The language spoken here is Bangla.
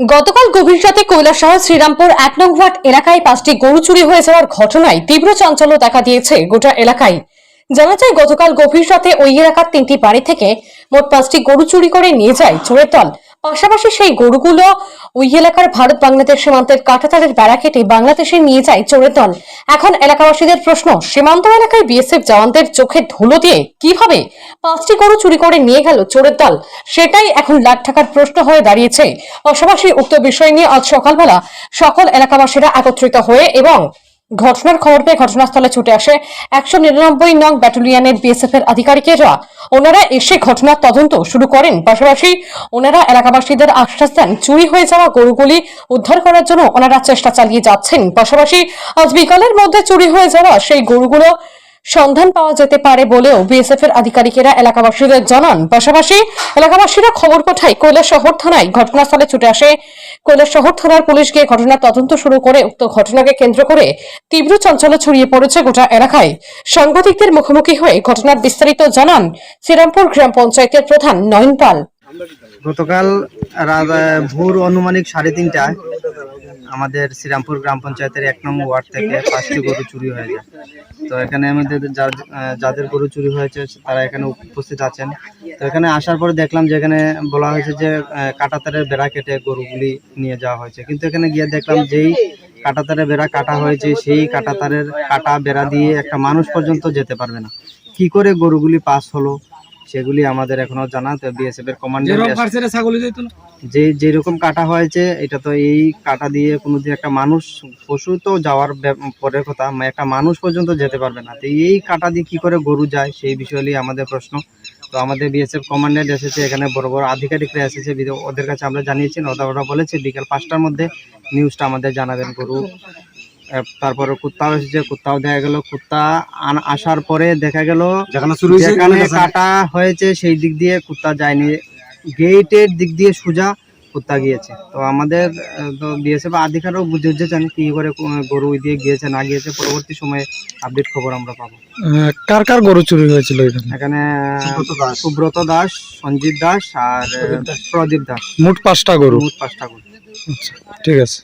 গতকাল গভীর রাতে কৈলাসহর শ্রীরামপুর এক নং এলাকায় পাঁচটি গরু চুরি হয়ে যাওয়ার ঘটনায় তীব্র চাঞ্চল্য দেখা দিয়েছে গোটা এলাকায়। জানা যায়, গতকাল গভীর রাতে ওই এলাকার তিনটি বাড়ি থেকে মোট পাঁচটি গরু চুরি করে নিয়ে যায় চোরের দল। পাশাপাশি সেই গরুগুলো ওই এলাকার ভারত বাংলাদেশ সীমান্তের কাঁটাতারের বেড়া কেটে বাংলাদেশে নিয়ে যায় চোরের দল। এখন এলাকাবাসীদের প্রশ্ন, সীমান্ত এলাকায় বিএসএফ জওয়ানদের চোখে ধুলো দিয়ে কীভাবে পাঁচটি গরু চুরি করে নিয়ে গেল চোরের দল? সেটাই এখন লাখ টাকার প্রশ্ন হয়ে দাঁড়িয়েছে। পাশাপাশি উক্ত বিষয় নিয়ে আজ সকালবেলা সকল এলাকাবাসীরা একত্রিত হয়ে এবং ঘটনার খবর পেয়ে ঘটনাস্থলে ছুটে আসে একশো নিরানব্বই নং ব্যাটালিয়নের বিএসএফ এর আধিকারিকেরা ওনারা এসে ঘটনার তদন্ত শুরু করেন। পাশাপাশি ওনারা এলাকাবাসীদের আশ্বাস দেন, চুরি হয়ে যাওয়া গরুগুলি উদ্ধার করার জন্য ওনারা চেষ্টা চালিয়ে যাচ্ছেন। পাশাপাশি আজ বিকালের মধ্যে চুরি হয়ে যাওয়া সেই গরুগুলো সন্ধান পাওয়া যেতে পারে বলেও বিএসএফ এর আধিকারিকেরা এলাকাবাসীদের জানান। পাশাপাশি এলাকাবাসীরা খবর পাঠায়, কৈলাসহর থানায় ঘটনাস্থলে ছুটে আসে। কৈলাসহর থানার পুলিশ গিয়ে ঘটনার তদন্ত শুরু করে, উক্ত ঘটনাকে কেন্দ্র করে তীব্র চাঞ্চল্য ছড়িয়ে পড়েছে গোটা এলাকায়। সাংবাদিকদের মুখোমুখি হয়ে ঘটনার বিস্তারিত জানান শ্রীরামপুর গ্রাম পঞ্চায়েতের প্রধান নয়ন পাল গতকাল ভোর অনুমানিক সাড়ে তিনটায় আমাদের শ্রীরামপুর গ্রাম পঞ্চায়েতের এক নম্বর ওয়ার্ড থেকে পাঁচটি গরু চুরি হয়ে যায়। তো এখানে আমাদের যাদের গরু চুরি হয়েছে, তারা এখানে উপস্থিত আছেন। তো এখানে আসার পরে দেখলাম যে এখানে বলা হয়েছে যে কাঁটাতারের বেড়া কেটে গরুগুলি নিয়ে যাওয়া হয়েছে। কিন্তু এখানে গিয়ে দেখলাম যেই কাঁটাতারের বেড়া কাটা হয়েছে, সেই কাটাতারের কাটা বেড়া দিয়ে একটা মানুষ পর্যন্ত যেতে পারবে না। কি করে গরুগুলি পাস হলো? সেগুলি আমাদের এখনও জানা তো বিএসএফ এর কমান্ডার যে যেরকম কাটা হয়েছে এটা তো এই কাটা দিয়ে কোনোদিন একটা মানুষ পশু তো যাওয়ার পরের কথা মানে একটা মানুষ পর্যন্ত যেতে পারবে না। তো এই কাটা দিয়ে কি করে গরু যায় সেই বিষয় আমাদের প্রশ্ন। তো আমাদের বিএসএফ কমান্ডেন্ট এসেছে এখানে বড় বড় আধিকারিকরা এসেছে ওদের কাছে আমরা জানিয়েছি ওরা ওরা বলেছে বিকেল পাঁচটার মধ্যে নিউজটা আমাদের জানাবেন গরু। তারপরে কুত্তাও এসেছে কুত্তাও দেখা গেল কুত্তা আসার পরে দেখা গেল যেখানে হয়েছে কাটা হয়েছে সেই দিক দিয়ে কুত্তা যায়নি। গেটের দিক দিয়ে সোজা কুত্তা গিয়েছে। তো আমাদের তো বিএসএফ আধিকারও বুঝে বুঝেছেন কি করে গরু ওই দিয়ে গিয়েছে না গিয়েছে। পরবর্তী সময়ে আপডেট খবর আমরা পাবো। কার কার গরু চুরি হয়েছিল এখানে? এখানে সুব্রত দাস। সুব্রত দাস সঞ্জিত দাস আর প্রদীপ দাস। মোট পাঁচটা গরু। মোট পাঁচটা গরু। আচ্ছা ঠিক আছে।